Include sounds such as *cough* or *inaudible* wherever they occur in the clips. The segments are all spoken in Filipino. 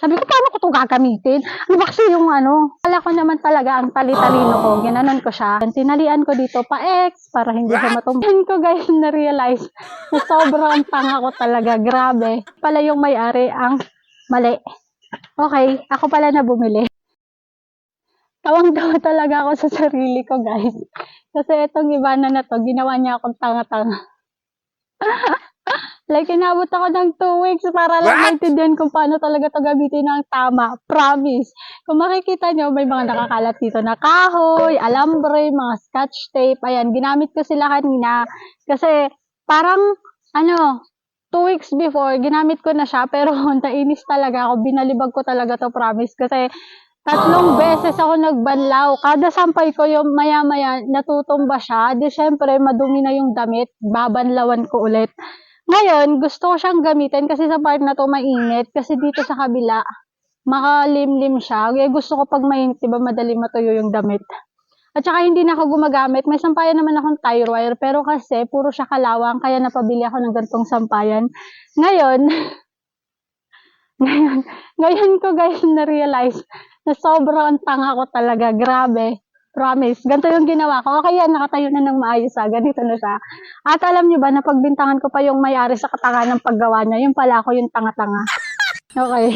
Sabi ko, paano ko ito gagamitin? Ano ba kasi yung ano? Kala ko naman talaga ang tali-talino ko. Ginanon ko siya. Tinalian ko dito pa X para hindi siya matumbahan ko guys *laughs* na-realize na sobrang tanga ko talaga. Grabe. Pala yung may-ari ang mali. Okay, ako pala na bumili. Tawang-tawa talaga ako sa sarili ko, guys. Kasi itong iba na na to, ginawa niya akong tanga-tanga. *laughs* like, inabot ako ng two weeks para lang maintindihan kung paano talaga to gamitin ng tama. Promise. Kung makikita nyo, may mga nakakalat dito na kahoy, alambre, mga scotch tape. Ayan, ginamit ko sila kanina. Kasi, parang, ano, two weeks before, ginamit ko na siya, pero *laughs* nainis talaga ako. Binalibag ko talaga to, promise. Kasi, tatlong beses ako nagbanlaw. Kada sampay ko yung maya-maya, natutumba siya. Di syempre, madumi na yung damit. Babanlawan ko ulit. Ngayon, gusto ko siyang gamitin kasi sa part na to mainit. Kasi dito sa kabila, makalimlim siya. Kaya gusto ko pag mainit, diba, madali matuyo yung damit. At saka hindi na ako gumagamit. May sampayan naman akong tire wire, pero kasi puro siya kalawang, kaya napabili ako ng gantong sampayan. Ngayon, *laughs* ngayon, ngayon ko guys na-realize na sobrang tanga ko talaga. Grabe. Promise. Ganito yung ginawa ko. Okay yan, nakatayo na ng maayos ha. Ganito na siya. At alam nyo ba, napagbintangan ko pa yung may-ari sa katanga ng paggawa niya. Yung pala ako yung tanga-tanga. Okay.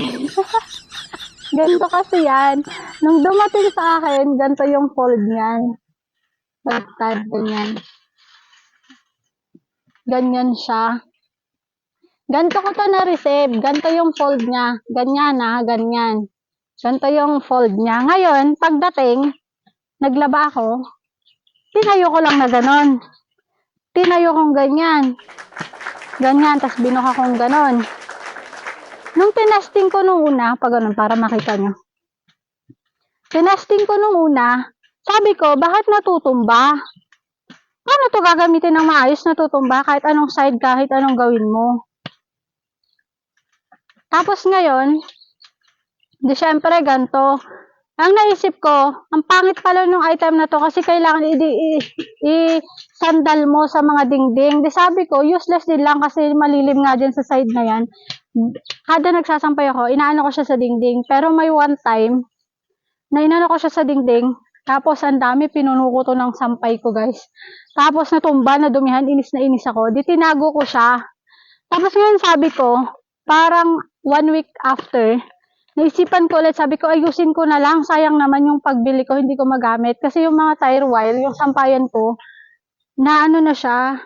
*laughs* ganito kasi yan. Nung dumating sa akin, ganito yung fold niyan. Baliktad, ganyan. Ganyan siya. Ganito ko to na-receive. Ganito yung fold niya. Ganyan ha, ganyan. Ganito yung fold niya. Ngayon, pagdating, naglaba ako, tinayo ko lang na ganon. Tinayo kong ganyan. Ganyan, tas binuka kong ganon. Nung tinasting ko nung una, pag ganun, para makita nyo. Tinasting ko nung una, sabi ko, bakit natutumba? Paano to gagamitin ng maayos natutumba kahit anong side, kahit anong gawin mo? Tapos ngayon, di syempre ganto. Ang naisip ko, ang pangit pala nung item na to kasi kailangan i-sandal mo sa mga dingding. Di sabi ko, useless din lang kasi malilim nga dyan sa side na yan. Kada nagsasampay ako, inaano ko siya sa dingding. Pero may one time, na inano ko siya sa dingding, tapos ang dami, pinuno ko to ng sampay ko guys. Tapos natumba, na dumihan, inis na inis ako. Di tinago ko siya. Tapos ngayon sabi ko, parang one week after, naisipan ko ulit, sabi ko, ayusin ko na lang. Sayang naman yung pagbili ko, hindi ko magamit. Kasi yung mga tire wire, yung sampayan ko, na ano na siya,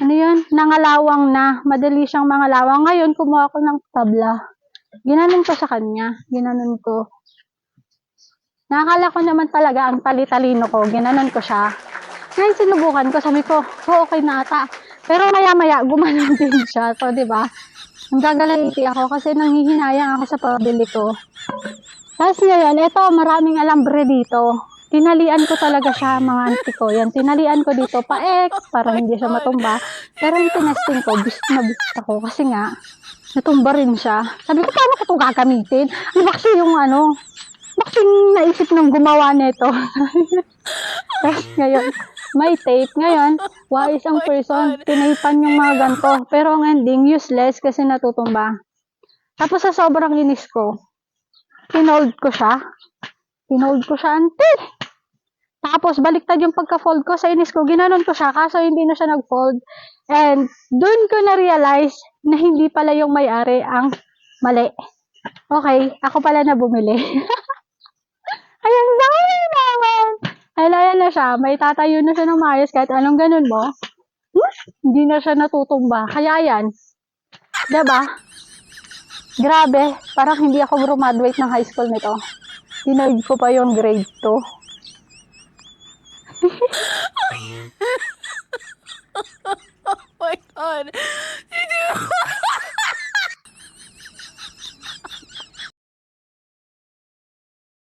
ano yun, nangalawang na. Madali siyang mangalawang. Ngayon, kumuha ko ng tabla. Ginanon ko sa kanya. Ginanon ko. Nakakala ko naman talaga ang tali-talino ko. Ginanon ko siya. Ngayon sinubukan ko, sabi ko, oh, okay na ata. Pero maya-maya, gumanon *laughs* din siya. So, di ba? Ang gagaliti ako kasi nanghihinayang ako sa pabili ko. Tapos ngayon, eto, maraming alambre dito. Tinalian ko talaga siya, mga auntie ko. Yan, tinalian ko dito pa X para hindi siya matumba. Pero yung tinesting ko, bis na bis ako. Kasi nga, natumba rin siya. Sabi ko, paano ko ito gagamitin? Ano ba kasi yung ano? Bakit naisip nung gumawa nito? *laughs* Tapos ngayon, may tape. Ngayon, wise ang person. Tinaypan yung mga ganito. Pero ang ending, useless kasi natutumba. Tapos sa sobrang inis ko, tinold ko siya. Tinold ko siya, ante. Tapos, baliktad yung pagka-fold ko. Sa inis ko, ginanon ko siya. Kaso, hindi na siya nag-fold. And, dun ko na-realize na hindi pala yung may-ari ang mali. Okay, ako pala na bumili. *laughs* Ayan, dami naman. Ay, ayan na siya. May tatayo na siya ng maayos kahit anong ganun mo. Hindi na siya natutumba. Kaya yan. ba? Grabe. Parang hindi ako graduate ng high school nito. Dinoid ko pa yung grade 2. *laughs* Oh my god.